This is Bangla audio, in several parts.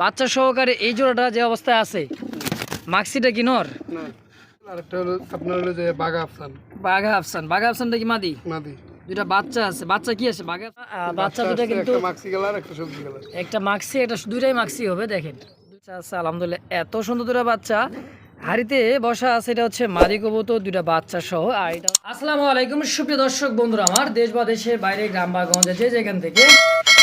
বাচ্চা সহকারে এই জোড়াটা যে অবস্থায় আছে মাক্সিটা কি নর? না। আরেকটা হলো আপনার হলো যে বাঘা আফসান। বাঘা আফসান। বাঘা আফসানটা কি মাদি? নাদি দুটা বাচ্চা আছে। বাচ্চা কি আছে? বাঘা বাচ্চা দুটা কিন্তু একটা মাক্সি কালার একটা সবজি কালার একটা মাক্সি একটা দুইটাই মাক্সি হবে দেখেন। আচ্ছা আলহামদুলিল্লাহ। এত সুন্দর দুটা বাচ্চা। হাড়িতে বসা আছে এটা হচ্ছে মাদি কবুতর দুইটা বাচ্চা সহ আর এটা আসসালামু আলাইকুম। সুপ্রিয় দর্শক বন্ধুরা, আমার দেশ বা দেশের বাইরে, গ্রাম বা গঞ্জে যে যেখান থেকে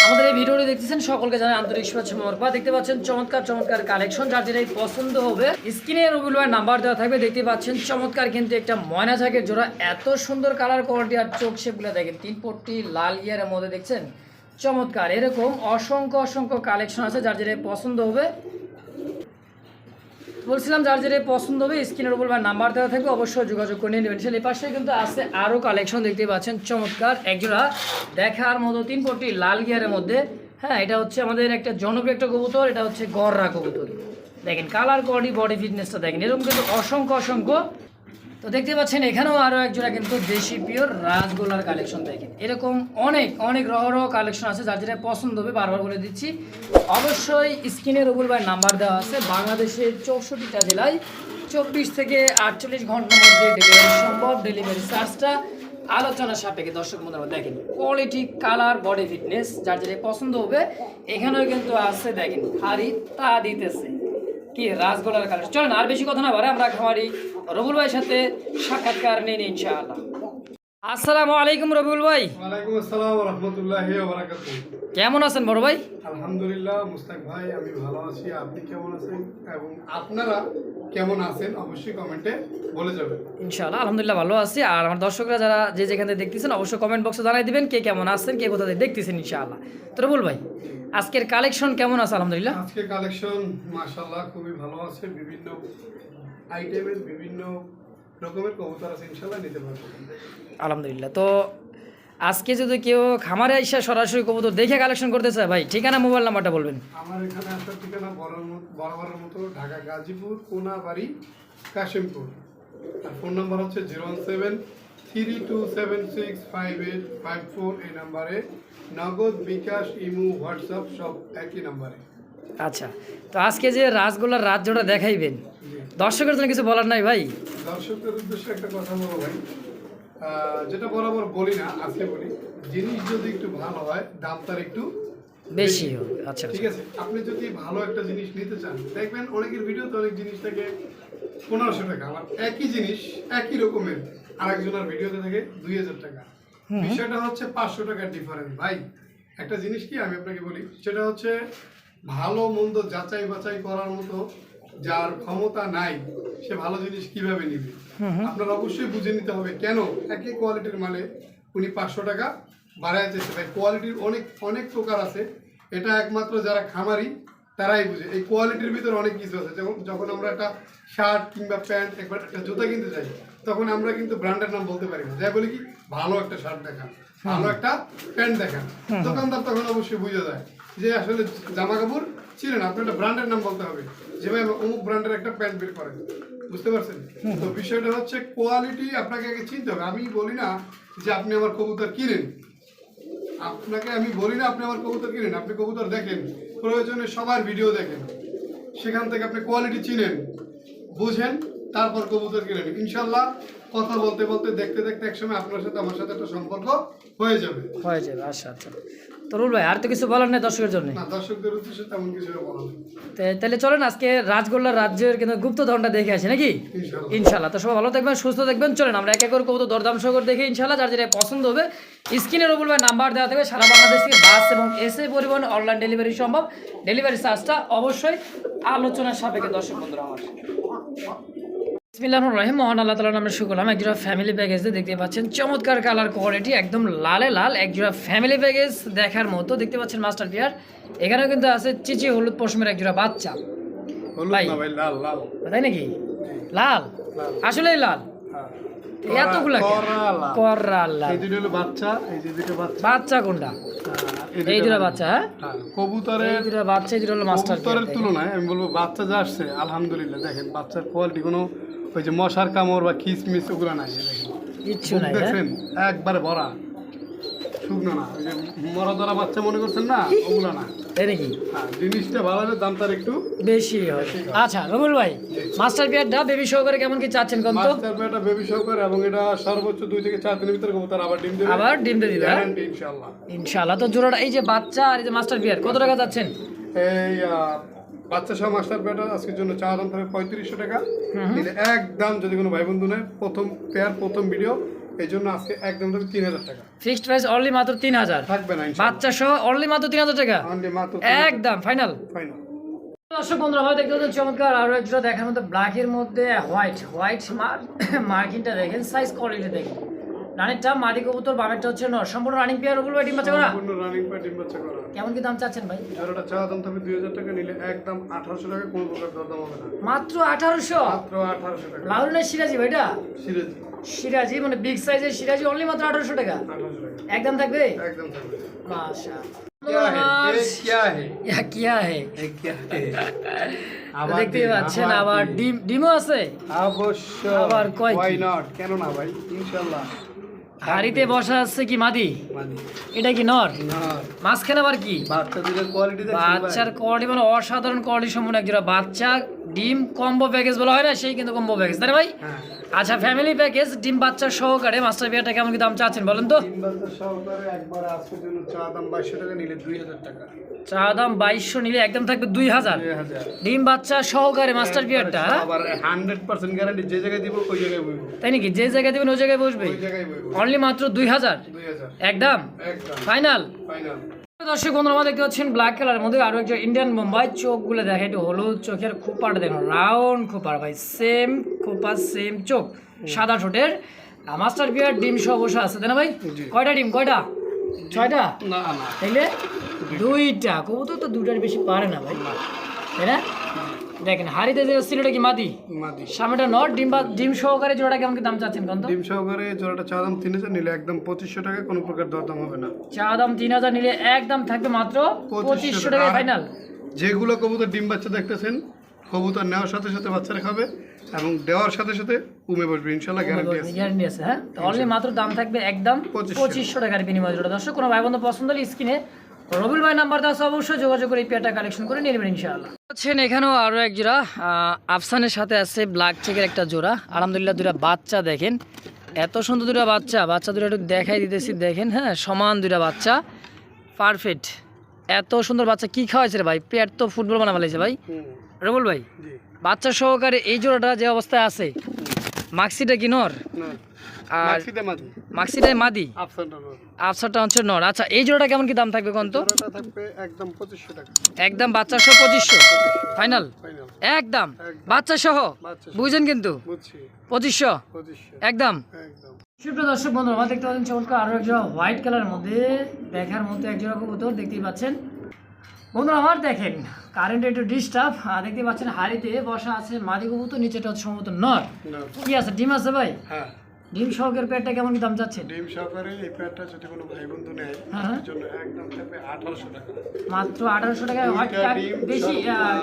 আমাদের এই ভিডিওটি দেখতেছেন, সকলকে জানাই আন্তরিক শুভেচ্ছা দেখতে পাচ্ছেন, চমৎকার চমৎকার কালেকশন, যার যেটাই পছন্দ হবে। স্ক্রিনে ভাই নাম্বার দেওয়া থাকবে। দেখতে পাচ্ছেন, চমৎকার কিন্তু একটা ময়না ঝাঁকের জোড়া। এত সুন্দর কালার কোয়ালিটি আর চোখ শেপগুলো দেখেন, তিন পট্টি লাল ইয়ারের মধ্যে, দেখছেন? চমৎকার, এরকম অসংখ্য অসংখ্য কালেকশন আছে, যার যেটা পছন্দ হবে। বলছিলাম যার যেটা পছন্দ হবে, স্ক্রিনের উপর বা নাম্বার দেওয়া থাকবে, অবশ্যই যোগাযোগ করে নিয়ে নেবেন। এই পাশে কিন্তু আছে আরও কালেকশন দেখতে পাচ্ছেন, চমৎকার। একজোড়া দেখার মতো তিন কোটি লাল গিয়ারের মধ্যে। হ্যাঁ এটা হচ্ছে আমাদের একটা জনপ্রিয় একটা কবুতর, এটা হচ্ছে গররা কবুতর। দেখেন কালার কোয়ালিটি বডি ফিটনেসটা দেখেন। এরকম কিন্তু অসংখ্য অসংখ্য তো দেখতে পাচ্ছেন, এখানেও আরও একজোড়া কিন্তু দেশি পিওর রাজগোলার কালেকশন দেখেন এরকম অনেক অনেক রহ রহ কালেকশন আছে, যার যেটা পছন্দ হবে বারবার বলে দিচ্ছি। অবশ্যই স্ক্রিনের উপর বা নাম্বার দেওয়া আছে, বাংলাদেশের চৌষট্টিটা জেলায় চব্বিশ থেকে আটচল্লিশ ঘণ্টার মধ্যে ডেলিভারি সম্ভব ডেলিভারি চার্জটা আলোচনা সাপেক্ষে। দর্শক বন্ধুরা, দেখেন কোয়ালিটি কালার বডি ফিটনেস যার যেটা পছন্দ হবে, এখানেও কিন্তু আছে, দেখেন হারি তা দিতেছে। কি রাজগোলার কালেকশন চলেন, আর বেশি কথা না বারে আমরা খামারি রবুল ভাইয়ের সাথে সাক্ষাৎকার নিয়ে নিই ইনশাআল্লাহ। আসসালামু আলাইকুম রবিউল ভাই। ওয়ালাইকুম আসসালাম রহমতুল্লাহ বারাকাত কেমন আছেন বড় ভাই? আলহামদুলিল্লাহ মুস্তাক ভাই আমি ভালো আছি। আপনি কেমন আছেন? এবং আপনারা কেমন আছেন? অবশ্যই কমেন্টে বলে যাবেন। ইনশাআল্লাহ আলহামদুলিল্লাহ ভালো আছি। আর আমার দর্শকরা যারা যে যেখান থেকে দেখতেছেন অবশ্যই কমেন্ট বক্সে জানাই দিবেন কে কেমন আছেন কে কোথা থেকে দেখতেছেন ইনশাআল্লাহ। তো রবুল ভাই আজকের কালেকশন কেমন আছে আলহামদুলিল্লাহ? আজকে কালেকশন মাশাল্লাহ খুবই ভালো আছে। বিভিন্ন আইটেমের বিভিন্ন রকমের কবুতর আছে ইনশাল্লাহ নিতে পারবেন আলহামদুলিল্লাহ। তো আজকে যদি কেউ খামারে এসে সরাসরি কবুতর দেখে কালেকশন করতে চায় ভাই ঠিকানা মোবাইল নাম্বারটা বলবেন। আমার এখানে আসার ঠিকানা মত- বরাবরের মতো ঢাকা গাজীপুর কোনাবাড়ি কাশিমপুর। আর ফোন নাম্বার হচ্ছে zero one seven three two seven six five eight five four এই নাম্বারে। নগদ বিকাশ ইমু হোয়াটসঅ্যাপ সব একই নাম্বারে। আচ্ছা তো আজকে যে রাসগোল্লার রাত জোড়া দেখাইবেন দর্শকের জন্য কিছু বলার নাই ভাই? দর্শকদের উদ্দেশ্যে একটা কথা বলব ভাই। যেটা বরাবর বলি না আজকে বলি। জিনিস যদি একটু ভালো হয় দাম তার একটু বেশি হবে। আচ্ছা ঠিক আছে? আপনি যদি ভালো একটা জিনিস নিতে চান দেখবেন অনেকের ভিডিওতে অনেক জিনিস থাকে পনেরোশো টাকা আমার একই জিনিস একই রকমের আরেকজনের ভিডিওতে থাকে দুই হাজার টাকা। বিষয়টা হচ্ছে পাঁচশো টাকার ডিফারেন্স ভাই একটা জিনিস কি আমি আপনাকে বলি? সেটা হচ্ছে ভালো মন্দ যাচাই বাছাই করার মতো যার ক্ষমতা নাই সে ভালো জিনিস কীভাবে নিবে? আপনার অবশ্যই বুঝে নিতে হবে কেন একই কোয়ালিটির মালে উনি পাঁচশো টাকা বাড়ায় চেয়েছে ভাই কোয়ালিটির অনেক অনেক প্রকার আছে। এটা একমাত্র যারা খামারি তারাই বুঝে। এই কোয়ালিটির ভিতরে অনেক কিছু আছে। যেমন যখন আমরা একটা শার্ট কিংবা প্যান্ট একবার একটা জুতা কিনতে যাই তখন আমরা কিন্তু ব্র্যান্ডের নাম বলতে পারি না। যাই বলি কি ভালো একটা শার্ট দেখান ভালো একটা প্যান্ট দেখান। দোকানদার তখন অবশ্যই বুঝে যায় যে আসলে জামা কাপড় ছিলেন আপনার একটা ব্র্যান্ডের নাম বলতে হবে। যেভাবে অমুক ব্র্যান্ডের একটা প্যান্ট বের করেন। বুঝতে পারছেন? তো বিষয়টা হচ্ছে কোয়ালিটি আপনাকে আগে চিনতে হবে। আমি বলি না যে আপনি আমার কবুতর কিনেন। আপনাকে আমি বলি না আপনি আমার কবুতর কিনেন। আপনি কবুতর দেখেন। প্রয়োজনে সবার ভিডিও দেখেন। সেখান থেকে আপনি কোয়ালিটি চিনেন বুঝেন তারপর কবুতর কিনেন। ইনশাল্লাহ কথা বলতে বলতে দেখতে দেখতে একসময় আপনার সাথে আমার সাথে একটা সম্পর্ক হয়ে যাবে। হয়ে যাবে আচ্ছা আচ্ছা। তো রুল ভাই আর তো কিছু বলার নেই দর্শকের জন্য। তাহলে চলেন আজকে রাজগোল্লার রাজ্যের কিন্তু গুপ্ত ধনটা দেখে আসি নাকি? ইনশাল্লাহ তো সবাই ভালো থাকবেন সুস্থ থাকবেন। চলেন আমরা এক এক করে কবুতর দরদাম সহকারে দেখে ইনশাল্লাহ যার যেটা পছন্দ হবে স্ক্রিনের উপর ভাই নাম্বার দেওয়া থাকবে। সারা বাংলাদেশ থেকে বাস এবং এসএ পরিবহন অনলাইন ডেলিভারি সম্ভব। ডেলিভারি চার্জটা অবশ্যই আলোচনার সাপেক্ষে দর্শক বন্ধুরা আমার। বিসমিল্লাহ রহিম। মহান আল্লাহ তালা নামে শুকলাম। একজোড়া ফ্যামিলি প্যাকেজ দেখতে পাচ্ছেন। চমৎকার কালার কোয়ালিটি একদম লালে লাল একজোড়া ফ্যামিলি প্যাকেজ দেখার মতো। দেখতে পাচ্ছেন মাস্টার পিয়ার এখানেও কিন্তু আছে চিচি হলুদ পশমের একজোড়া বাচ্চা। ভাই। লাল লাল। তাই নাকি? লাল? লাল। আসলেই লাল। এতগুলা কেন? করা লাল। কররা লাল। এই দুটো বাচ্চা এই যে দুটো বাচ্চা। বাচ্চা কোনটা? এই দুটো বাচ্চা। হ্যাঁ, কবুতরের এই দুটা বাচ্চা এই দুটো মাস্টার কবুতরের তুলনায় আমি বলব বাচ্চা যা আসছে আলহামদুলিল্লাহ। দেখেন বাচ্চার কোয়ালিটি কোনো ওই যে মশার কামড় বা খিসমিস ওগুলো নাই কিচ্ছু নাই হ্যাঁ? দেখছেন? একবারে ভরা। শুকনো না। ওই যে মরা ধরা বাচ্চা মনে করছেন না? ওগুলো না। তাই নাকি হ্যাঁ, জিনিসটা ভালো হলে দাম তার একটু বেশি হয়। আচ্ছা রবুল ভাই মাস্টার বিয়ারটা বেবি সহকারে কেমন কি চাচ্ছেন কোন তো? মাস্টার বেবি সহকারে এবং এটা সর্বোচ্চ দুই থেকে চার দিনের ভিতরে কবুতর আবার ডিম দেবে? আবার ডিম দিয়ে দিবে হ্যাঁ? ইনশাআল্লাহ। ইনশাআল্লাহ। তো জোড়াটা এই যে বাচ্চা আর এই যে মাস্টার বিয়ার কত টাকা চাচ্ছেন? এই বাচ্চা সহ মাস্টার পেটা আজকের জন্য চা দাম থাকবে পঁয়ত্রিশশো টাকা। একদম যদি কোনো ভাই বন্ধু নেয় প্রথম পেয়ার প্রথম ভিডিও এই জন্য আজকে একদম থাকবে তিন হাজার টাকা। ফিক্সড প্রাইস অনলি মাত্র তিন হাজার। থাকবে না বাচ্চা সহ অনলি মাত্র তিন হাজার টাকা। অনলি মাত্র একদম ফাইনাল ফাইনাল দর্শক বন্ধুরা ভাই দেখতে পাচ্ছেন চমৎকার আরও এক দেখার মতো ব্ল্যাকের মধ্যে হোয়াইট হোয়াইট মার্কিংটা দেখেন সাইজ কোয়ালিটি দেখেন। রানেরটা মাদি কবুতর বামেরটা হচ্ছে নর। সম্পূর্ণ রানিং পেয়ার ওগুলো ডিম বাচ্চা করা? সম্পূর্ণ রানিং পেয়ার ডিম বাচ্চা করা। কেমন কি দাম চাচ্ছেন ভাই? জোড়াটা চা দাম তবে 2000 টাকা নিলে একদম 1800 টাকা কোন প্রকার দর দাম হবে না। মাত্র 1800 মাত্র 1800 টাকা। লাউল সিরাজি ভাইটা সিরাজি। সিরাজি মানে বিগ সাইজের সিরাজি অনলি মাত্র 1800 টাকা? 1800 টাকা। একদম থাকবে? একদম থাকবে। মাশাআল্লাহ আবার ডিম ডিমও আছে? অবশ্যই আবার কয় কেন না ভাই ইনশাল্লাহ হাড়িতে বসা আছে কি মাদি? এটা কি নর? মাছ মাঝখানে আবার কি? বাচ্চার কোয়ালিটি মানে অসাধারণ কোয়ালিটি সম্পূর্ণ একজোড়া বাচ্চা ডিম কম্বো প্যাকেজ বলা হয় না সেই কিন্তু কম্বো প্যাকেজ তাই ভাই? হ্যাঁ। আচ্ছা ফ্যামিলি প্যাকেজ ডিম বাচ্চা সহকারে মাস্টার বিয়ারটা কেমন কি দাম চাচ্ছেন বলেন তো? তিন বাচ্চা সহকারে একবার আজকের জন্য চা দাম বাইশশো টাকা নিলে দুই হাজার টাকা। চা দাম বাইশশো নিলে একদম থাকবে দুই হাজার। দুই হাজার। ডিম বাচ্চা সহকারে মাস্টার বিয়ারটা হ্যাঁ? আবার হান্ড্রেড পার্সেন্ট গ্যারান্টি যে জায়গায় দিব ওই জায়গায় বইব তাই নাকি? যে জায়গায় দেবেন ওই জায়গায় বসবে? ওই জায়গায় বইব অনলি মাত্র দুই হাজার? দুই হাজার। একদম? একদম। ফাইনাল ফাইনাল দর্শক বন্ধুরা দেখতে পাচ্ছেন ব্ল্যাক কালারের মধ্যে আরও একটা ইন্ডিয়ান বোম্বাই চোখগুলো দেখে। একটু হলুদ চোখের খোপাটা দেখুন। রাউন্ড খোপার ভাই সেম খোপা সেম চোখ। সাদা ঠোঁটের। মাস্টার বিয়ার ডিম সহ বসে আছে তাই না ভাই? কয়টা ডিম কয়টা? ছয়টা? না তাইলে দুইটা। কবুতর তো দুটার বেশি পারে না ভাই। তাই না? দেখেন হাড়িতে যে সিলেটা কি মাদি? মাদি। সামনেটা নট ডিম বা ডিম সহকারে জোড়াটা কেমন কি দাম চাচ্ছেন কত ডিম সহকারে জোড়াটা চা দাম তিন হাজার নিলে একদম পঁচিশশো টাকা কোনো প্রকার দরদাম হবে না। চা দাম তিন হাজার নিলে একদম থাকবে মাত্র পঁচিশশো টাকা। ফাইনাল যেগুলো কবুতর ডিম বাচ্চা দেখতেছেন কবুতর নেওয়ার সাথে সাথে বাচ্চারা খাবে এবং দেওয়ার সাথে সাথে উমে বসবে ইনশাল্লাহ গ্যারান্টি আছে। গ্যারান্টি আছে হ্যাঁ? অনলি মাত্র দাম থাকবে একদম পঁচিশশো। পঁচিশশো টাকার বিনিময় জোড়া। দর্শক কোনো ভাই বন্ধু পছন্দ হলে স্ক্রিনে রবিল ভাই নাম্বার দেওয়া অবশ্যই যোগাযোগ করে এই পেয়ারটা কালেকশন করে নিয়ে নেবেন ইনশাআল্লাহ। আছেন এখানেও আরও এক জোড়া আফসানের সাথে আছে ব্ল্যাক চেকের একটা জোড়া। আলহামদুলিল্লাহ দুটা বাচ্চা দেখেন। এত সুন্দর দুটা বাচ্চা বাচ্চা দুটো একটু দেখাই দিতেছি দেখেন হ্যাঁ সমান দুটা বাচ্চা। পারফেক্ট এত সুন্দর বাচ্চা কি খাওয়াইছে রে ভাই? পেট তো ফুটবল বানা ফেলাইছে ভাই। রবুল ভাই বাচ্চা সহকারে এই জোড়াটা যে অবস্থায় আছে মাক্সিটা কি নর? না। আর মাক্সিতে মাদি। মাক্সিটাই মাদি? আফসারটা হচ্ছে নর। আচ্ছা এই জোড়াটা কেমন কি দাম থাকবে কোন তো? জোড়াটা থাকবে একদম বাচ্চা সহ পঁচিশশো। ফাইনাল? ফাইনাল। একদম। বাচ্চা সহ বুঝছেন কিন্তু। পঁচিশশো? একদম? একদম। সুপ্রিয় দর্শক বন্ধু আমার দেখতে পাচ্ছেন চমৎকার আরও এক জোড়া হোয়াইট কালারের মধ্যে দেখার মতো এক জোড়া কবুতর দেখতেই পাচ্ছেন। বন্ধুরা আমার দেখেন কারেন্ট একটু ডিস্টার্ব দেখতে পাচ্ছেন হাড়িতে বসা আছে মাদি কবুতর নিচেটা হচ্ছে সম্ভবত নর। কি আছে? ডিম আছে ভাই? হ্যাঁ। ডিম সহকের পেটটা কেমন দাম চাচ্ছেন? ডিম সহকারে এই প্যাডটা যদি কোনো ভাই বন্ধু নেয় হ্যাঁ। তার জন্য একদম থাকবে আঠারোশো টাকা। মাত্র আঠারোশো টাকায় হোয়াইট দুইটা কাক ডিম বেশি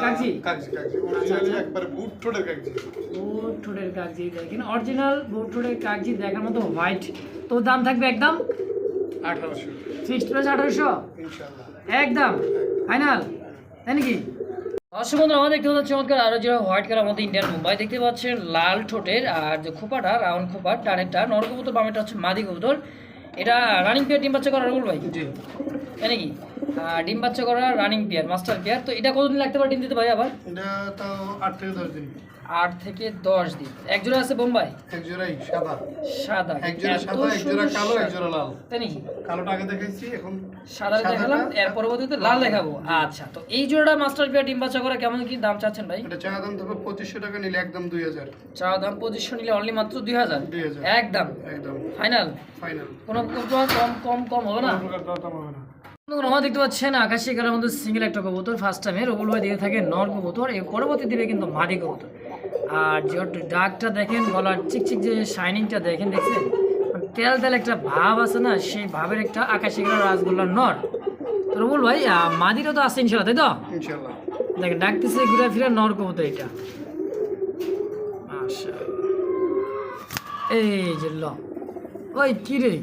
কাগজি? কাগজি কাগজি। অরিজিনালি একবারে বুট ঠোঁটের কাগজি। বুট ঠোঁটের কাগজি দেখেন অরিজিনাল বুট ঠোঁটের কাগজি দেখার মতো হোয়াইট। তো দাম থাকবে একদম? আঠারোশো। ফিক্সড প্রাইস আঠারোশো? ইনশাল্লাহ একদম? ফাইনাল তাই নাকি? দর্শক বন্ধুরা আমরা দেখতে পাচ্ছি চমৎকার আরও যেটা হোয়াইট কালার আমাদের ইন্ডিয়ান মুম্বাই। দেখতে পাচ্ছেন লাল ঠোঁটের আর যে খোপাটা রাউন্ড খোপা টানেরটা নর কবুতর বামেটা হচ্ছে মাদি কবুতর। এটা রানিং পেয়ার ডিম বাচ্চা করার রুল ভাই? তাই নাকি? ডিম বাচ্চা করা রানিং পেয়ার মাস্টার পেয়ার তো এটা কতদিন লাগতে পারে ডিম দিতে ভাই আবার? এটা তাও আট থেকে দশ দিন। আট থেকে দশ দিন। এক জোড়া আছে বোম্বাই? এক জোড়াই সাদা। সাদা। এক জোড়া সাদা এক জোড়া কালো এক জোড়া লাল। তাই নাকি? কালোটা আগে দেখাইছি এখন সাদা দেখালাম এর পরবর্তীতে লাল দেখাবো। আচ্ছা তো এই জোড়া মাস্টার পেয়ার ডিম বাচ্চা করা কেমন কি দাম চাচ্ছেন ভাই? এটা চা দাম তবে পঁচিশশো টাকা নিলে একদম দুই হাজার। চা দাম পজিশন নিলে অনলি মাত্র দুই হাজার? একদম। একদম। ফাইনাল ফাইনাল কোনো কোনো কম কম কম হবে না? প্রকার দরদাম হবে না। আমরা দেখতে পাচ্ছেন আকাশি কালার মধ্যে সিঙ্গেল একটা কবুতর ফার্স্ট টাইমে রবুল ভাই দিয়ে থাকে নর কবুতর এই পরবর্তী দিবে কিন্তু মাদি কবুতর। আর যে ডাকটা দেখেন গলার চিকচিক যে শাইনিংটা দেখেন দেখছেন? মানে তেল তেল একটা ভাব আছে না সেই ভাবের একটা আকাশি কালার রাসগোল্লার নর। তো রবুল ভাই মাদিরও তো আছে ইনশাল্লাহ তাই তো? ইনশাল্লাহ দেখেন ডাকতেছে ঘুরে ফিরে নর কবুতর এটা। এই যে ল। ওই কি রে?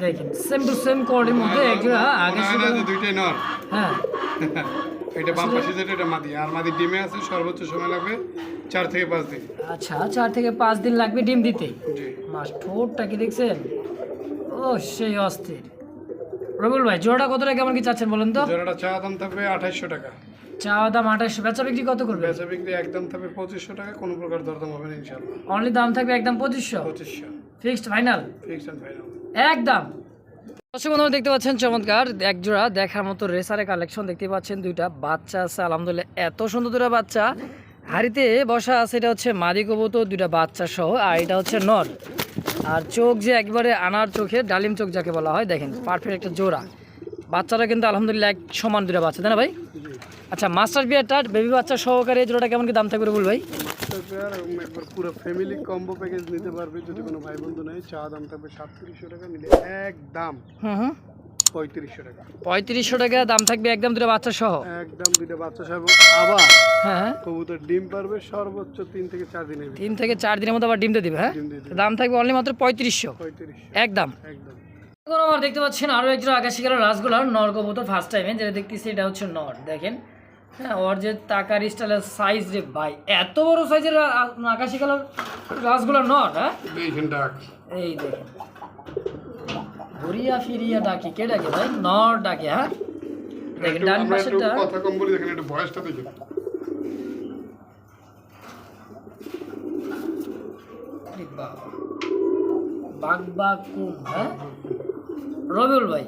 দেখেন সেম টু সেম কোয়ালিটির মধ্যে একজোড়া আগে দুইটাই নর হ্যাঁ। এটা বাম পাশে যেটা এটা মাদি। আর মাদি ডিমে আছে সর্বোচ্চ সময় লাগবে চার থেকে পাঁচ দিন। আচ্ছা চার থেকে পাঁচ দিন লাগবে ডিম দিতে? জি। মাস ঠোঁটটা কি দেখছেন? ও সেই অস্থির। রবিউল ভাই জোড়াটা কত টাকা কেমন কি চাচ্ছেন বলেন তো? জোড়াটা চা দাম থাকবে আঠাইশশো টাকা। চাওয়া দাম আঠাশশো বেচা বিক্রি কত করবে বেচা বিক্রি একদম থাকবে পঁচিশশো টাকা কোনো প্রকার দরদাম হবে না ইনশাল্লাহ অনলি দাম থাকবে একদম পঁচিশশো? পঁচিশশো। Fixed final fix and final একদম। দর্শক বন্ধুরা, দেখতে পাচ্ছেন চমৎকার এক জোড়া দেখার মতো রেসারের কালেকশন দেখতে পাচ্ছেন দুইটা। বাচ্চা আছে, আলহামদুলিল্লাহ এত সুন্দর দুটা বাচ্চা। হাড়িতে বসা আছে, এটা হচ্ছে মাদি কবুতর, দুইটা বাচ্চা সহ, আর এটা হচ্ছে নর। আর চোখ যে একবারে আনার চোখে, ডালিম চোখ যাকে বলা হয়, দেখেন পারফেক্ট একটা জোড়া। বাচ্চারা কিন্তু আলহামদুলিল্লাহ এক সমান দুটা বাচ্চা, তাই না ভাই? আচ্ছা মাস্টার বিয়ারটা বেবি বাচ্চা সহকারে জোড়াটা কেমন কি দাম থাকবে বল ভাই? একবার পুরো ফ্যামিলি কম্বো প্যাকেজ নিতে পারবে যদি কোনো ভাই বন্ধু নেই চা দাম থাকবে সাতত্রিশশো টাকা নিলে একদম হুম হুম পঁয়ত্রিশশো টাকা। পঁয়ত্রিশশো টাকা দাম থাকবে একদম দুটো বাচ্চা সহ? একদম দুইটা বাচ্চা সাহেব আবার হ্যাঁ হ্যাঁ। কবুতর ডিম পারবে সর্বোচ্চ তিন থেকে চার দিনের তিন থেকে চার দিনের মধ্যে আবার ডিম দিয়ে দিবে হ্যাঁ। দাম থাকবে অনলি মাত্র পঁয়ত্রিশশো। একদম। একদম। এখন আমার দেখতে পাচ্ছেন আরও একজন আকাশি কালার রাসগোলার নর কবুতর ফার্স্ট টাইমে যেটা দেখতেছি এটা হচ্ছে নর দেখেন। হ্যাঁ ওর যে টাকার স্টাইলের সাইজ রে ভাই এত বড় সাইজের আকাশি কালার রাসগোলার নর হ্যাঁ? এই দেখেন। ঘুরিয়া ফিরিয়া ডাকি কে ডাকে ভাই? নর ডাকে হ্যাঁ? দেখেন ডান একটু কথা কম বলি দেখেন একটু বয়সটা দেখেন বাঘ বাঘ কুম হ্যাঁ? রবিউল ভাই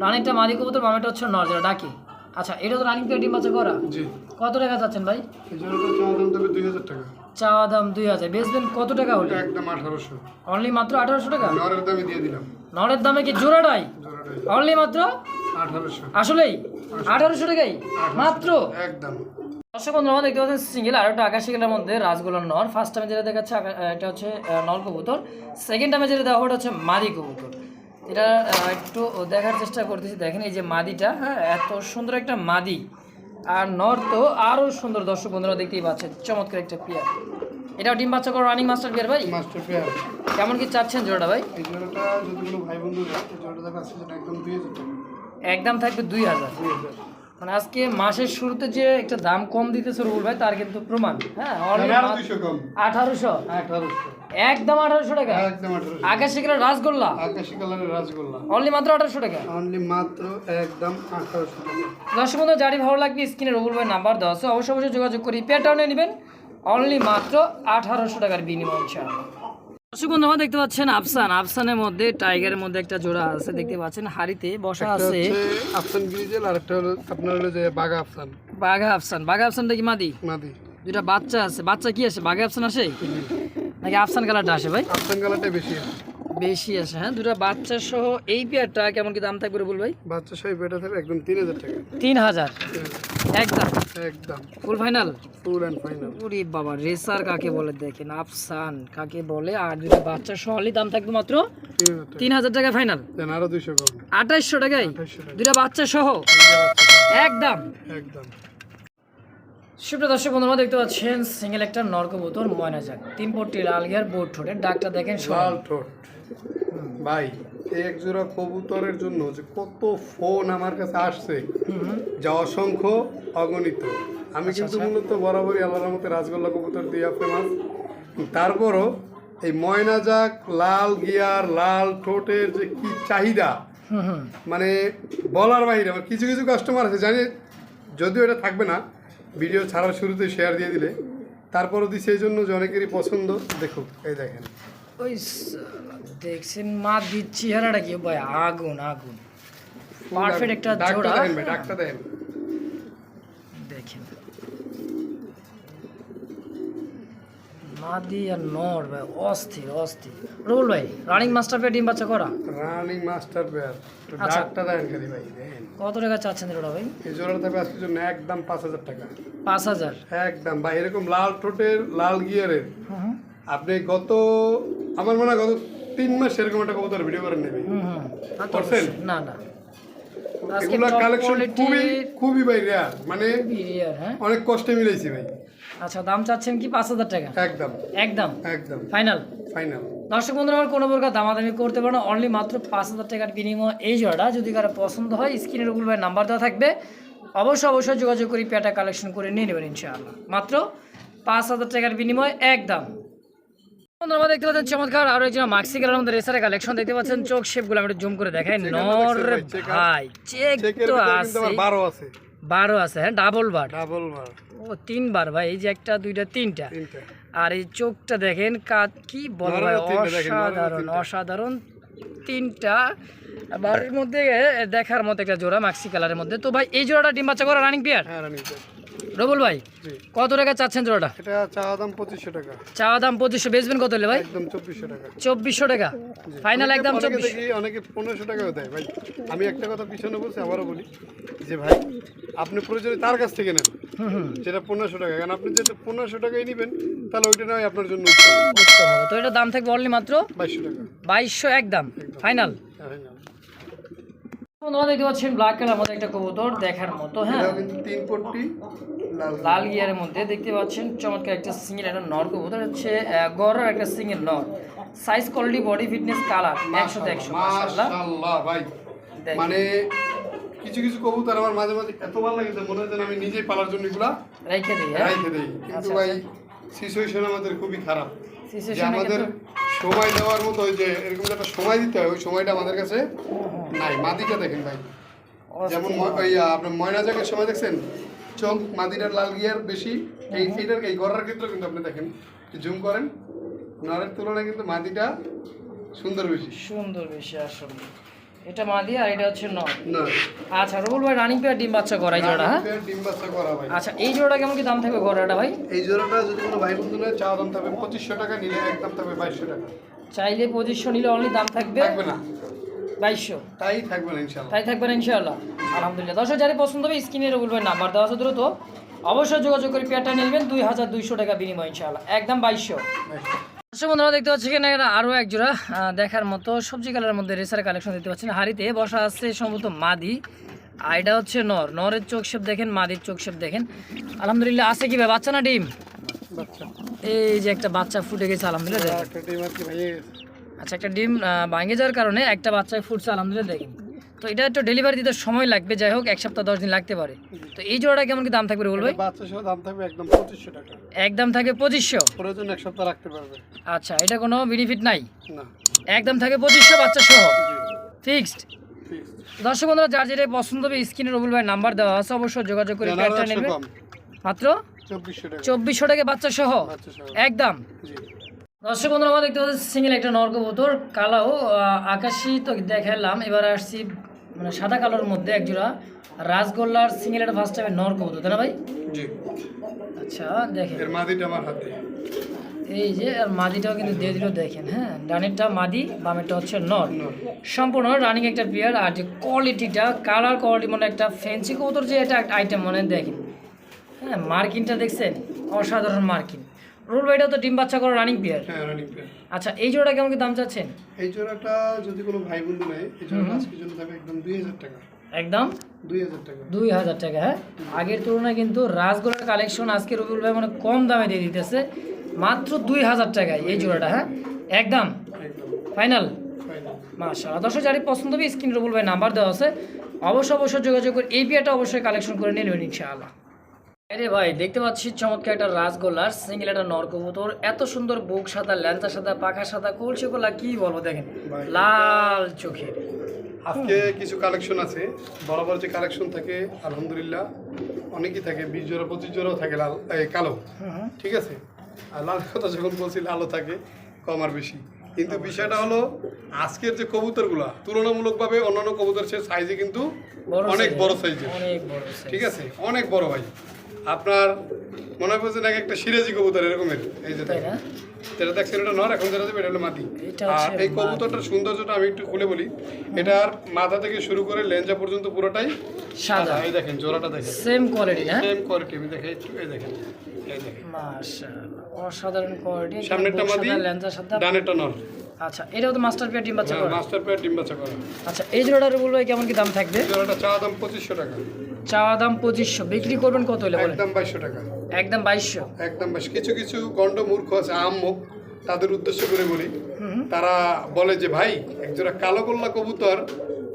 রানিংটা মাদি কবুতর মামাটা হচ্ছে নর যেটা ডাকি। আচ্ছা এটা তো রানিং পেয়ে ডিম বাচ্চা করা জি। কত টাকা চাচ্ছেন ভাই? চাওয়া দাম দুই হাজার বেচবেন কত টাকা হলে? একদম আঠারোশো। অনলি মাত্র আঠারোশো টাকা? নরের দামে দিয়ে দিলাম। নরের দামে কি জোড়াটাই? অনলি মাত্র? আঠারোশো। আসলেই? আঠারোশো। টাকাই? মাত্র? একদম। দর্শক বন্ধুরা দেখতে পাচ্ছেন সিঙ্গেল আর একটা আকাশি কালার মধ্যে রাজগোলার নর। ফার্স্ট টাইমে যেটা দেখাচ্ছে এটা হচ্ছে নল কবুতর। সেকেন্ড টাইমে যেটা দেওয়া হচ্ছে মাদি কবুতর। এটা একটু দেখার চেষ্টা করতেছি। দেখেন এই যে মাদিটা হ্যাঁ এত সুন্দর একটা মাদি। আর নর তো আরও সুন্দর। দর্শক বন্ধুরা দেখতেই পাচ্ছেন চমৎকার একটা পেয়ার। এটাও ডিম বাচ্চা করো রানিং মাস্টার পেয়ার ভাই? Master pair. কেমন কি চাচ্ছেন জোড়াটা ভাই? এই জোড়াটা যদি কোনো ভাই বন্ধু জোড়াটা একদম দুই হাজার একদম থাকবে দুই হাজার। দুই হাজার। মানে আজকে মাসের শুরুতে যে একটা দাম কম দিতেছে রুবুল ভাই তার কিন্তু প্রমাণ। হ্যাঁ আঠারোশো। আঠারোশো। একদম আঠারোশো টাকা। একদম আকাশি কালার রাসগোল্লা। আকাশি কালারের রাজগোল্লা অনলি মাত্র আঠারোশো টাকা। অনলি মাত্র একদম আঠারোশো টাকা। দর্শক বন্ধু যারই ভালো লাগবে স্ক্রিনে রবুল ভাই নাম্বার দেওয়া আছে। অবশ্যই অবশ্যই যোগাযোগ করি পেটাউনে নেবেন। অনলি মাত্র আঠারোশো টাকার বিনিময় ইনশাআল্লাহ। দর্শক বন্ধু দেখতে পাচ্ছেন আফসান। আফসানের মধ্যে টাইগারের মধ্যে একটা জোড়া আছে। দেখতে পাচ্ছেন হাড়িতে বসা আছে। আফসান গ্রিজেল আর একটা হলো আপনার হলো যে বাঘা আফসান। বাঘা আফসান। বাঘা আফসানটা কি মাদি? মাদি। দুটা বাচ্চা আছে। বাচ্চা কি আছে? বাঘা আফসান আসে? নাকি আফসান কালারটা আসে ভাই? আফসান কালারটা বেশি আছে। বেশি আসে হ্যাঁ? দুটো বাচ্চা সহ এই পেয়ারটা কেমন কি দাম থাকবে বল ভাই? বাচ্চা সবাই বেটা থাকবে একদম তিন হাজার টাকা। তিন হাজার? একদম? একদম। Full final full and final ওরে বাবা রেসার কাকে বলে দেখেন? আফসান কাকে বলে? আর দুটো বাচ্চা সহলি দাম থাকবে মাত্র তিন হাজার টাকা। ফাইনাল দেন আরও দুইশো কম। আঠাইশশো টাকায়? আঠাইশশো টাকা। দুটা বাচ্চা সহ? একদম। একদম। সুপ্রিয় দর্শক বন্ধুরা দেখতে পাচ্ছেন সিঙ্গেল একটা নরকবুতর ময়না যাক তিন পট্টি লাল গিয়ার বোর্ড ঠোঁটের ডাকটা দেখেন লাল ঠোঁট। ভাই এক জোড়া কবুতরের জন্য যে কত ফোন আমার কাছে আসছে। যা অসংখ্য অগণিত। আমি কিন্তু মূলত বরাবরই আল্লাহর মতে রাজগোল্লা কবুতর দিয়া ফেমাস তারপরও এই ময়না যাক লাল গিয়ার লাল ঠোঁটের যে কি চাহিদা মানে বলার বাইরে আমার কিছু কিছু কাস্টমার আছে জানি যদিও এটা থাকবে না ভিডিও ছাড়ার শুরুতে শেয়ার দিয়ে দিলে। তারপরও দিছে এই জন্য যে অনেকেরই পছন্দ। দেখুক এই দেখেন। ওই দেখছেন মা দিচ্ছি চেহারাটা কি ভাই আগুন আগুন। পারফেক্ট একটা জোড়া। দেখেন। মাদি আর নর ভাই অস্থির অস্থির। রুল ভাই রানিং মাস্টার পেয়ে ডিম বাচ্চা করা? Running master pair. ডাকটা দেখেন খালি ভাই কত টাকা চাচ্ছেন জোড়া ভাই? এই জোড়াটা থাকবে আজকের জন্য একদম পাঁচ হাজার টাকা। পাঁচ হাজার? একদম ভাই এরকম লাল ঠোঁটের লাল গিয়ারের। আপনি গত আমার মনে হয় গত তিন মাস এরকম একটা কবুতর ভিডিও করেন নেবে। করছেন? না না। এগুলা কালেকশন খুবই খুবই ভাই রেয়ার মানে হ্যাঁ? অনেক কষ্টে মিলাইছি ভাই। আচ্ছা দাম চাচ্ছেন কি পাঁচ হাজার টাকা? একদম। একদম? একদম। ফাইনাল ফাইনাল দর্শক বন্ধুরা আমার কোনো প্রকার দামাদামি করতে পারো না। অনলি মাত্র পাঁচ হাজার টাকার বিনিময় এই জোড়াটা যদি কারও পছন্দ হয় স্ক্রিনের উপর ভাই নাম্বার দেওয়া থাকবে। অবশ্যই অবশ্যই যোগাযোগ করি পেটা কালেকশন করে নিয়ে নেবেন ইনশাআল্লাহ। মাত্র পাঁচ হাজার টাকার বিনিময় একদম। আমরা দেখতে পাচ্ছেন চমৎকার আরও একজন মাক্সি কালার মধ্যে রেসারের কালেকশন দেখতে পাচ্ছেন। চোখ শেপগুলো আমি জুম করে দেখাই। নর ভাই চেক তো আছে। আবার বারো আছে। বারো আছে হ্যাঁ ডাবল বার ডাবল বার ও তিনবার ভাই এই যে একটা দুইটা তিনটা। আর এই চোখটা দেখেন কাত কি বল ভাই অসাধারণ। অসাধারণ তিনটা। এর মধ্যে দেখার মতো একটা জোড়া মাক্সি কালারের মধ্যে। তো ভাই এই জোড়াটা ডিম বাচ্চা করা রানিং পেয়ার হ্যাঁ রানি রবুল ভাই কত টাকা চাচ্ছেন জোড়াটা? এটা চাওয়া দাম পঁচিশশো টাকা। চাওয়া দাম পঁচিশশো বেচবেন কত হলে ভাই? একদম চব্বিশশো টাকা। চব্বিশশো টাকা। ফাইনাল একদম অনেকে চব্বিশ অনেকে পনেরোশো টাকাও দেয়। ভাই আমি একটা কথা পিছনে বলছি আবারও বলি যে ভাই আপনি প্রয়োজনে তার কাছ থেকে নেন যেটা পনেরোশো টাকা। কারণ আপনি যেটা পনেরোশো টাকায় নেবেন তাহলে ওইটা নয় আপনার জন্য তো এটার দাম থাকবে অনলি মাত্র বাইশশো টাকা। বাইশশো একদম। ফাইনাল। বন্ধুরা দেখতে পাচ্ছেন ব্ল্যাক কালার মধ্যে একটা কবুতর দেখার মতো হ্যাঁ। কিন্তু তিন পট্টি লাল লাল গিয়ারের মধ্যে দেখতে পাচ্ছেন চমৎকার একটা সিঙ্গেল একটা নর কবুতর হচ্ছে আহ, গড়ের একটা সিঙ্গেল নর। Size quality body fitness colour একশো ভাই। মানে কিছু কিছু কবুতর আমার মাঝে মাঝে এত ভালো লাগে মনে হয় যেন আমি নিজেই পালার জন্য এগুলা রেখে দিই হ্যাঁ। রাইখে দেই। কিন্তু আচ্ছা, ভাই সিচুয়েশন আমাদের খুবই খারাপ। আমাদের সময় দেওয়ার মতো ওই যে এরকম একটা সময় দিতে হয় ওই সময়টা আমাদের কাছে নাই। মাদিটা দেখেন ভাই। যেমন ওই আপনি আপনার ময়না জাগের সময় দেখছেন? চোখ মাদিটার লাল গিয়ার বেশি এই এইটার এই গড়ার ক্ষেত্রে কিন্তু আপনি দেখেন। জুম করেন। নরের তুলনায় কিন্তু মাদিটা সুন্দর বেশি। সুন্দর বেশি আসলে। এটা মাদি আর এটা হচ্ছে নর। আচ্ছা রবুল ভাই রানিং পেয়ার ডিম বাচ্চা করাই জোড়া হ্যাঁ? ডিম বাচ্চা করা ভাই। আচ্ছা এই জোড়াটা কেমন কি দাম থাকবে গড়াটা ভাই? এই জোড়াটা যদি কোনো ভাই বন্ধু নেয় চাওয়া দাম থাকবে পঁচিশশো টাকা নিলে একদম থাকবে বাইশশো টাকা। চাইলে পজিশন নিলে অনলি দাম থাকবে থাকবে না। বাইশশো। তাই থাকবে না ইনশাল্লাহ তাই থাকবেন ইনশাআল্লাহ। আলহামদুলিল্লাহ। দর্শক যারা পছন্দ হবে স্ক্রিনে রবুল ভাই নাম্বার দেওয়া আছে দ্রুত। অবশ্যই যোগাযোগ করে পেয়ারটা নেবেন দুই হাজার দুইশো টাকা বিনিময় ইনশাআল্লাহ। একদম বাইশশো। দর্শক বন্ধুরা দেখতে পাচ্ছি এখানে আরও এক জোড়া দেখার মতো সবজি কালারের মধ্যে রেসার কালেকশন দেখতে পাচ্ছেন। হাড়িতে বসা আছে সম্ভবত মাদি আর এটা হচ্ছে নর। নরের চোখ শেপ দেখেন মাদির চোখ শেপ দেখেন। আলহামদুলিল্লাহ আছে কি ভাই? বাচ্চা না ডিম? এই যে একটা বাচ্চা ফুটে গেছে আলহামদুলিল্লাহ। আচ্ছা একটা ডিম ভাঙে যাওয়ার কারণে একটা বাচ্চায় ফুটছে আলহামদুলিল্লাহ দেখেন। তো এটা একটু ডেলিভারি দিতে সময় লাগবে যাই হোক এক সপ্তাহ দশ দিন লাগতে পারে। তো এই জোড়াটা কেমন কি দাম থাকবে বলবে বাচ্চা সহ দাম থাকবে একদম পঁচিশশো টাকা। একদম থাকে পঁচিশশো? প্রয়োজন এক সপ্তাহ রাখতে পারবে। আচ্ছা এটা কোনো বেনিফিট নাই? না। একদম থাকে পঁচিশশো বাচ্চা সহ ফিক্সড দর্শক বন্ধুরা যার যেটা পছন্দ হবে স্ক্রিনে রবুল ভাই নাম্বার দেওয়া আছে অবশ্যই যোগাযোগ করে জানারও নেবে। মাত্র? চব্বিশশো টাকা। বাচ্চা সহ একদম দর্শক বন্ধুরা আমরা দেখতে পাচ্ছি সিঙ্গেল একটা নরকবুতর কালাও আকাশি তো দেখালাম এবার আসছি মানে সাদা কালোর মধ্যে একজোড়া রাসগোল্লার সিঙ্গেল একটা ফার্স্ট টাইমে নর নরকবুতর তাই না ভাই? জি। আচ্ছা দেখেন। এর মাদিটা আমার হাতে। এই যে আর মাদিটাও কিন্তু দিয়ে দিল দেখেন হ্যাঁ? ডানেরটা মাদি বামেরটা হচ্ছে নর। নর। সম্পূর্ণ রানিং একটা পেয়ার আর যে কোয়ালিটিটা কালার কোয়ালিটি মানে একটা ফ্যান্সি কবুতর যে এটা আইটেম মনে দেখেন। হ্যাঁ মার্কিনটা দেখছেন? অসাধারণ মার্কিন। রুল ভাইটা তো ডিম বাচ্চা করা রানিং পেয়ার হ্যাঁ রানিং প্লেয়ার আচ্ছা এই জোড়া কেমন কি দাম চাচ্ছেন? এই জোড়াটা যদি কোনো ভাই বন্ধু নেয় এই জোড়াটা আজকের জন্য থাকবে একদম দুই হাজার টাকা। একদম? দুই হাজার টাকা। হ্যাঁ? আগের তুলনায় কিন্তু রাজগোলার কালেকশন আজকে রবিউল ভাই মানে কম দামে দিয়ে দিতেছে। মাত্র দুই হাজার টাকায় এই জোড়াটা হ্যাঁ? একদম? ফাইনাল মাশাআল্লাহ। দর্শক যারি পছন্দ হবে স্ক্রিন রবুল ভাই নাম্বার দেওয়া আছে। অবশ্যই অবশ্যই যোগাযোগ করে এই বিয়াটা অবশ্যই কালেকশন করে নিয়ে নেবেন ইনশাআল্লাহ। আরে ভাই দেখতে পাচ্ছি চমৎকার একটা রাজগোল্লার সিঙ্গেল একটা নরকবুতর। এত সুন্দর বুক সাদা ল্যাঞ্চা সাদা পাখা সাদা কলসি কলা কি বলব দেখেন? লাল চোখের আজকে কিছু কালেকশন আছে। বরাবর যে কালেকশন থাকে আলহামদুলিল্লাহ অনেকই থাকে। বিশ জোড়া পঁচিশ জোড়াও থাকে লাল কালো। ঠিক আছে? আর লাল কথা যখন বলছি লালও থাকে কম আর বেশি। কিন্তু বিষয়টা হলো আজকের যে কবুতরগুলা তুলনামূলকভাবে অন্যান্য কবুতর সে সাইজে কিন্তু অনেক বড় সাইজের ঠিক আছে? অনেক বড় ভাই। আপনার মনে হচ্ছে নাকি একটা সিরাজি কবুতর এরকমের এই যে তাই যেটা দেখছেন এটা নর এখন যেটা দেবে এটা হলো মাটি। আর এই কবুতরটার সৌন্দর্যটা আমি একটু খুলে বলি। এটার মাথা থেকে শুরু করে লেঞ্জা পর্যন্ত পুরোটাই সাদা। এই দেখেন জোড়াটা দেখেন। সেম কোয়ালিটি না? সেম কোয়ালিটি আমি দেখে একটু এই দেখেন। মাশাআল্লাহ অসাধারণ কোয়ালিটি সামনেরটা মাদি লেন্সা সাদা। ডানেরটা নর। আচ্ছা এটাও তো মাস্টার পেয়ার ডিম বাচ্চা করা? মাস্টার পেয়ার ডিম বাচ্চা করা। আচ্ছা এই জোড়াটার বলব কেমন কি দাম থাকবে? জোড়াটা চাওয়া দাম পঁচিশশো টাকা। চা দাম পঁচিশশো। বিক্রি করবেন কত হলে বলেন? একদম বাইশশো টাকা। একদম বাইশশো। একদম বাইশ কিছু কিছু গন্ড মূর্খ আছে আম মুখ তাদের উদ্দেশ্য করে বলি। তারা বলে যে ভাই একজোড়া কালো গোল্লা কবুতর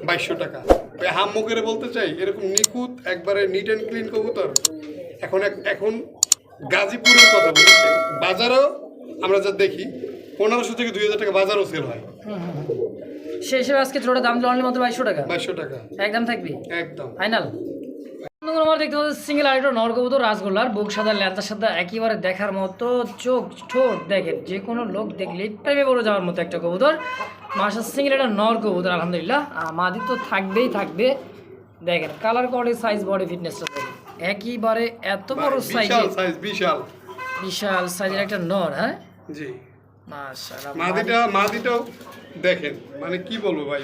বাইশশো টাকা। ওই হাম্মু করে বলতে চাই এরকম নিখুঁত একবারে নিট অ্যান্ড ক্লিন কবুতর। এখন এখন গাজীপুরের কথা বলছি বাজারও আমরা যা দেখি পনেরোশো থেকে দুই হাজার টাকা বাজারও সেল হয়। সেই হিসেবে আজকে জোড়া দাম দিল অনলি মাত্র বাইশশো টাকা? বাইশশো টাকা। একদম থাকবি? একদম। ফাইনাল আমরা দেখতে পাচ্ছি সিঙ্গেল নরকবুতর রাসগোল্লার বুক সাদা সাথে একেবারে দেখার মতো চোখ ঠোঁট দেখেন। যে কোনো লোক দেখলেই প্রেমে পড়ে যাওয়ার মতো একটা কবুতর। মাসার সিঙ্গেল একটা নর কবুতর আলহামদুলিল্লাহ মাদি তো থাকবেই থাকবে। দেখেন কালার কোয়ালিটি সাইজ বডি ফিটনেসটা দেখেন। একেবারে এত বড় সাইজ বিশাল সাইজ বিশাল। বিশাল সাইজের একটা নর হ্যাঁ? জি। মাদিটা মাদিটাও দেখেন মানে কি বলব ভাই?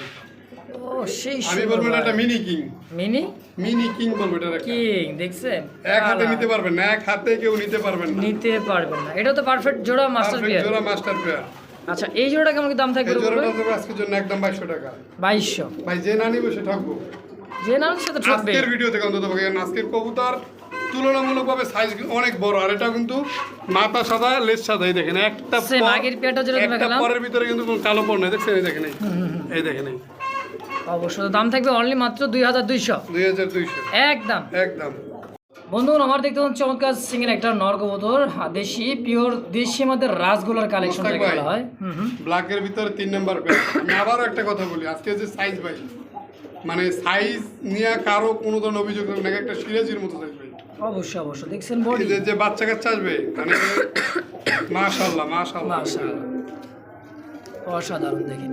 ও সেই আমি বলব না এটা mini king mini mini king বলব এটা কিং দেখছেন? এক হাতে নিতে পারবেন না এক হাতে কেউ নিতে পারবেন না। নিতে পারবেন না। এটা তো পারফেক্ট জোড়া মাস্টার Perfect জোড়া মাস্টার পেয়ার আচ্ছা এই কেমন কি দাম থাকবে এই জোড়াটা দেবো আজকের জন্য একদম বাইশশো টাকা। ভাই যে না নিবে সে ঠকবো। যে নাম সে তো ঠকবে আজকের কবুতর তুলনামূলকভাবে সাইজ অনেক বড়। আর এটা কিন্তু মাথা সাদা লেজ সাদা এই দেখেন একটা আগের পেয়ারটা যেটা একটা পরের ভিতরে কিন্তু কোনো কালো পর নেই। দেখছেন এই দেখেন এই। দেখেন অবশ্যই দাম থাকবে অনলি মাত্র দুই হাজার দুইশো। দুই হাজার দুইশো। একদম। একদম। বন্ধুগণ আমার দেখতে পাচ্ছেন চমৎকার একটা নরকবুতর দেশি পিওর দেশি মধ্যে রাসগোলার কালেকশন যেটা বলা হয়। ব্ল্যাকের ভিতরে তিন নাম্বার আমি আবারও একটা কথা বলি আজকে যে সাইজ ভাই মানে সাইজ নিয়ে কারও কোনো ধরনের অভিযোগ থাকবে না একটা সিরাজির মতো সাইজ অবশ্যই অবশ্যই। দেখছেন বডি এই যে যে বাচ্চা কাচ্চা আসবে মানে মাশাল্লাহ মাশাল্লাহ মাশাআল্লাহ। অসাধারণ দেখেন।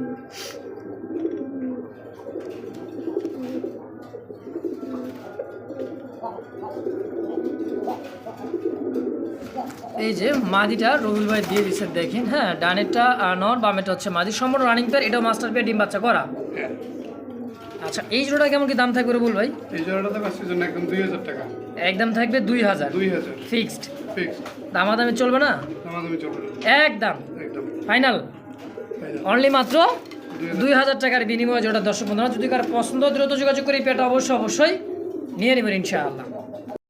এই যে মাদিটা রবিল ভাই দিয়ে দিচ্ছে দেখেন হ্যাঁ ডানেরটা আহ, নর বামেটা হচ্ছে মাদি। সম্পূর্ণ রানিং পেয়ার এটাও মাস্টার পেয়ার ডিম বাচ্চা করা। হ্যাঁ। আচ্ছা এই জোড়া কেমন কি দাম থাকবে বল ভাই? এই জোড়াটা তো আজকের জন্য একদম দুই হাজার টাকা। একদম থাকবে দুই হাজার। দুই হাজার। ফিক্সড? ফিক্স দামাদামি চলবে না? দামাদামি চলবে একদম। একদম। ফাইনাল? অনলি মাত্র 2000 দুই হাজার টাকার বিনিময়ে যেটা দর্শক বন্ধুরা যদি কার পছন্দ দ্রুত যোগাযোগ করি পেটা অবশ্যই অবশ্যই নিয়ে নেবেন ইনশাআল্লাহ।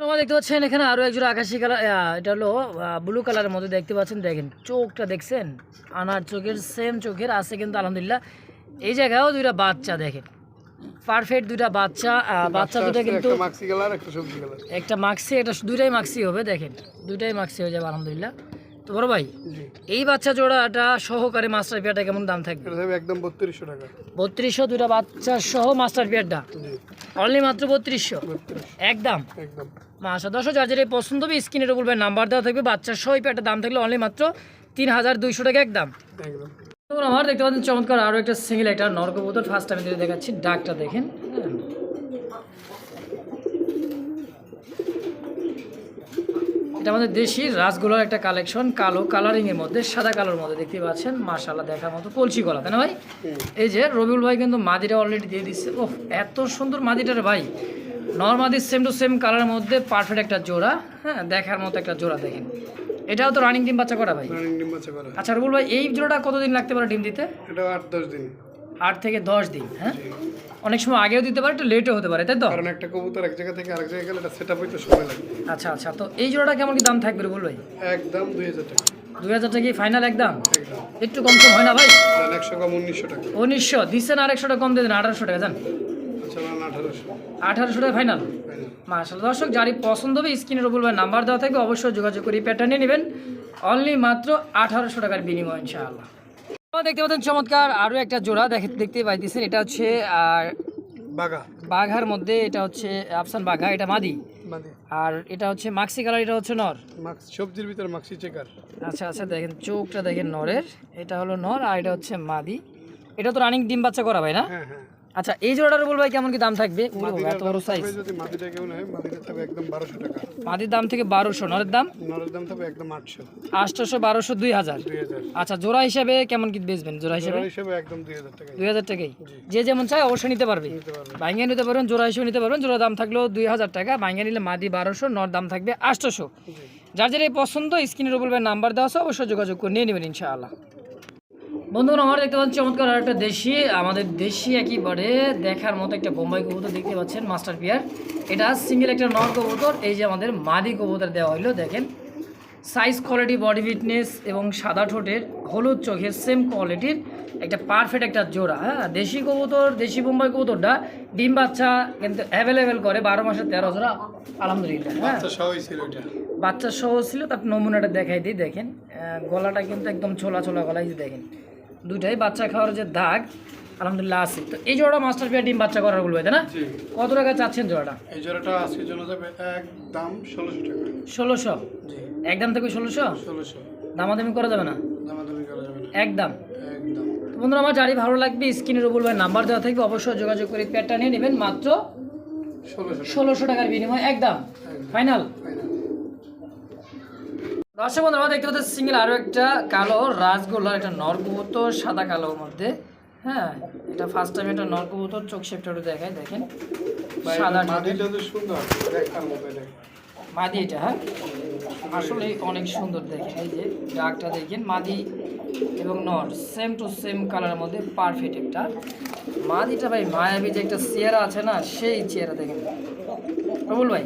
তোমরা দেখতে পাচ্ছেন এখানে আরও একজোড়া আকাশি কালার এটা হলো ব্লু কালারের মধ্যে দেখতে পাচ্ছেন দেখেন চোখটা দেখছেন আনার চোখের সেম চোখের আছে কিন্তু আলহামদুলিল্লাহ। এই জায়গায়ও দুইটা বাচ্চা দেখেন। পারফেক্ট দুইটা বাচ্চা বাচ্চা দুটো কিন্তু একটা মাক্সি একটা একটা দুইটাই মাক্সি হবে দেখেন। দুইটাই মাক্সি হয়ে যাবে আলহামদুলিল্লাহ। তো বড় ভাই এই বাচ্চা জোড়াটা সহকারে মাস্টার পেয়ারটা কেমন দাম থাকবে? একদম বত্রিশশো টাকা। বত্রিশশো দুটা বাচ্চা সহ মাস্টার পেয়ারটা অনলি মাত্র বত্রিশশো? একদম? একদম। মাসা দশ যার যেটা পছন্দ হবে স্ক্রিনের উপর নাম্বার দেওয়া থাকবে। বাচ্চার সহ এই পেয়ারটার দাম থাকলে অনলি মাত্র তিন হাজার দুইশো টাকা একদম। একদম। আমার দেখতে পাচ্ছেন চমৎকার আরও একটা সিঙ্গেল একটা নরকবুতর। ফার্স্ট আমি দেখাচ্ছি ডাকটা দেখেন। এটা আমাদের দেশি রাসগোলার একটা কালেকশন কালো কালারিং এর মধ্যে সাদা কালোর মধ্যে দেখতে পাচ্ছেন। মাশাল্লাহ দেখার মতো কলসি গলা তাই না ভাই? এই যে রবিউল ভাই কিন্তু মাদিটা অলরেডি দিয়ে দিচ্ছে। ও এত সুন্দর মাদিটার ভাই। নর মাদির সেম টু সেম কালারের মধ্যে পারফেক্ট একটা জোড়া। হ্যাঁ দেখার মতো একটা জোড়া দেখেন। এটাও তো রানিং ডিম বাচ্চা করা ভাই? রানিং ডিম বাচ্চা করা। আচ্ছা রবিউল ভাই এই জোড়াটা কতদিন লাগতে পারে ডিম দিতে? এটা আট দশ দিন। আট থেকে দশ দিন হ্যাঁ? অনেক সময় আগেও দিতে পারে একটু লেটও হতে পারে তাই তো? কারণ একটা কবুতর এক জায়গা থেকে আরেক জায়গায় গেলে এটা সেট আপ হইতে সময় লাগে। আচ্ছা আচ্ছা তো এই জোড়াটা কেমন কি দাম থাকবে রবিউল ভাই একদম দুই হাজার টাকা। দুই হাজার টাকা ফাইনাল একদম? একটু কম কম হয় না ভাই? একশো কম উনিশশো টাকা। উনিশশো দিচ্ছেন আর একশো টাকা কম দিয়ে দেন আঠারোশো টাকা জান? আচ্ছা আঠারোশো। টাকা ফাইনাল মাসাল দর্শক যারই পছন্দ হবে স্ক্রিনের উপর নাম্বার দেওয়া থাকবে অবশ্যই যোগাযোগ করে প্যাটার্ন নেবেন। অনলি মাত্র আঠারোশো টাকার বিনিময় ইনশাআল্লাহ। দেখতে পাচ্ছেন চমৎকার আরও একটা জোড়া দেখে দেখতে পাইতেছেন এটা হচ্ছে আর বাঘা। বাঘার মধ্যে এটা হচ্ছে আফসান বাঘা এটা মাদি। আর এটা হচ্ছে মাক্সি কালার এটা হচ্ছে নর। সবজির ভিতরে মাক্সি চেকার আচ্ছা আচ্ছা দেখেন চোখটা দেখেন নরের। এটা হলো নর আর এটা হচ্ছে মাদি। এটা তো রানিং ডিম বাচ্চা করা ভাই না? হ্যাঁ হ্যাঁ। আচ্ছা এই জোড়াটার বলব ভাই কেমন কি দাম থাকবে? এত বড় সাইজ যদি মাদিটা কেউ নেয় মাদিটা থাকবে একদম বারোশো টাকা। মাদির দাম থেকে বারোশো নরের দাম? নরের দাম থাকবে একদম আটশো। আটশোশো বারোশো দুই হাজার। আচ্ছা জোড়া হিসাবে কেমন কি বেচবেন? জোড়া হিসাবে জোড়া হিসেবে? একদম দুই হাজার টাকা দুই হাজার টাকাই? যে যেমন চায় অবশ্যই নিতে পারবে। ভাঙ্গিয়ে নিতে পারবেন জোড়া হিসেবে নিতে পারবেন। জোড়া দাম থাকলেও দুই হাজার টাকা ভাঙ্গিয়ে নিলে মাদি বারোশো নর দাম থাকবে আটশোশো। যার যেটা পছন্দ স্ক্রিনের উপর নাম্বার দেওয়া আছে অবশ্যই যোগাযোগ করে নিয়ে নেবেন ইনশাআল্লাহ। বন্ধুরা আমার দেখতে পাচ্ছি চমৎকার আর একটা দেশি আমাদের দেশি একেবারে দেখার মতো একটা বোম্বাই কবুতর দেখতে পাচ্ছেন মাস্টার পিয়ার। এটা সিঙ্গেল একটা নর কবুতর এই যে আমাদের মাদি কবুতর দেওয়া হইল দেখেন। সাইজ কোয়ালিটি বডি ফিটনেস এবং সাদা ঠোঁটের হলুদ চোখের সেম কোয়ালিটির একটা পারফেক্ট একটা জোড়া হ্যাঁ? দেশি কবুতর দেশি বোম্বাই কবুতরটা ডিম বাচ্চা কিন্তু অ্যাভেলেবেল করে বারো মাসের তেরো জোড়া আলহামদুলিল্লাহ হ্যাঁ? বাচ্চা সহই ছিল সহ তার নমুনাটা দেখাই দিই দেখেন। গলাটা কিন্তু একদম ছোলা ছোলা গলা এই দেখেন। দুটাই বাচ্চা খাওয়ার যে দাগ আলহামদুলিল্লাহ আছে। তো এই জোড়াটা মাস্টার পেয়ার ডিম বাচ্চা করার বলবে তাই না? কত টাকা চাচ্ছেন জোড়াটা? এই জোড়াটা আজকের জন্য যাবে একদম ষোলোশো টাকা। ষোলোশো? জি। একদম থেকে ষোলোশো? ষোলোশো। দামাদামি করা যাবে না? দামাদামি করা যাবে না। একদম। একদম। বন্ধুরা আমার যারই ভালো লাগবে স্ক্রিনের উপর নাম্বার দেওয়া থাকবে অবশ্যই যোগাযোগ করে পেয়ারটা নিয়ে নেবেন মাত্র ষোলোশো টাকার বিনিময়ে। একদম। ফাইনাল। দর্শক বন্ধুরা আমরা দেখতে পাচ্ছি সিঙ্গেল আরও একটা কালো রাজগোল্লার একটা নরকবুতর সাদা কালোর মধ্যে। হ্যাঁ এটা ফার্স্ট টাইম একটা নরকবুতর চোখ শেপটা একটু দেখায় দেখেন। সাদা সুন্দর মাদি এটা হ্যাঁ? আসলে অনেক সুন্দর দেখেন এই যে ডাকটা দেখেন মাদি এবং নর সেম টু সেম কালারের মধ্যে পারফেক্ট একটা। মাদিটা ভাই মায়াবী যে একটা চেহারা আছে না সেই চেহারা দেখেন। প্রবল ভাই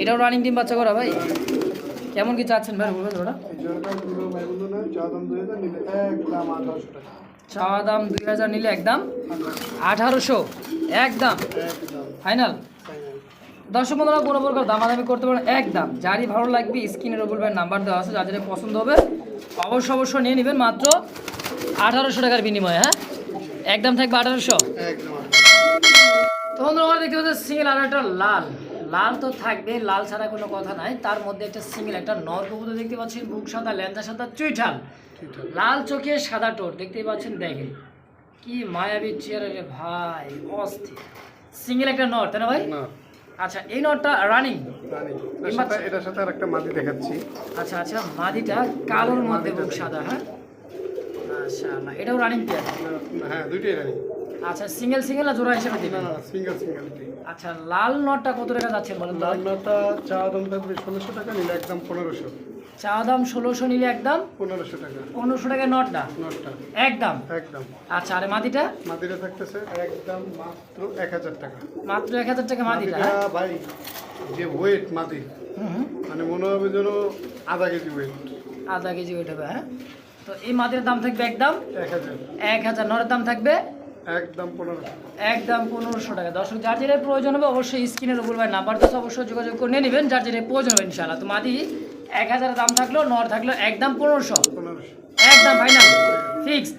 এটাও রানিং টিম বাচ্চা করা ভাই? কেমন কি চাচ্ছেন ভাই? বলবেন ওটা চা দাম দুই হাজার নিলে একদম আঠারোশো। একদম। ফাইনাল। দর্শক বন্ধুরা কোনো প্রকার দামাদামি করতে পারেন। একদম। যারই ভালো লাগবে স্ক্রিনের ভাই নাম্বার দেওয়া আছে যাদের পছন্দ হবে, অবশ্য অবশ্য নিয়ে নেবেন মাত্র আঠারোশো টাকার বিনিময়ে হ্যাঁ? একদম থাকবে আঠারোশো। তো বন্ধুরা দেখতে পাচ্ছি সিঙ্গেল আর একটা লাল। লাল তো থাকবে লাল ছাড়া কোনো কথা নাই। তার মধ্যে একটা সিঙ্গেল একটা নর কবুতর দেখতে পাচ্ছেন বুক সাদা ল্যাঞ্জা সাদা চুইঠাল। লাল চোখে সাদা টোট দেখতেই পাচ্ছেন দেখেন। কি মায়াবী চেয়ারে রে ভাই অস্থির। সিঙ্গেল একটা নর তাই না ভাই? আচ্ছা এই নটটা রানিং এটার সাথে আর একটা মাটি দেখাচ্ছি। আচ্ছা আচ্ছা মাদিটা কালোর মধ্যে বুক সাদা হ্যাঁ? মাশাআল্লাহ এটাও রানিং পেয়ার হ্যাঁ দুইটাই রানি আচ্ছা সিঙ্গেল সিঙ্গেল না জোড়া হিসেবে দিবেন? না সিঙ্গেল সিঙ্গেল আচ্ছা লাল নটটা কত টাকা যাচ্ছে বলেন তো? রান্নাটা চা দাম থাকবে ষোলোশো টাকা নিলে একদম পনেরোশো। চা দাম ষোলোশো নিলে একদম? পনেরোশো টাকা। পনেরোশো টাকা নটটা? নটটা। একদম? একদম। আচ্ছা আরে মাদিটা? মাদিরা থাকতেছে একদম মাত্র এক হাজার টাকা। মাত্র এক হাজার টাকা মাদিটা হ্যাঁ? ভাই যে ওয়েট মাদি। মানে মনে হবে যেন আধা কেজি ওয়েট আধা কেজি ওইটা হ্যাঁ? তো এই মাদির দাম থাকবে একদম এক হাজার। এক হাজার নরের দাম থাকবে একদম পনেরোশো একদম পনেরোশো টাকা। দর্শক যার যেটা প্রয়োজন হবে অবশ্যই স্ক্রিনের উপর ভাই নাম্বার তো অবশ্যই যোগাযোগ করে নেবেন। যার যেটা প্রয়োজন হবে ইনশাআল্লাহ। তো মাদি এক হাজার দাম থাকল নর থাকল একদম পনেরোশো। পনেরোশো। একদম ফাইনাল ফিক্সড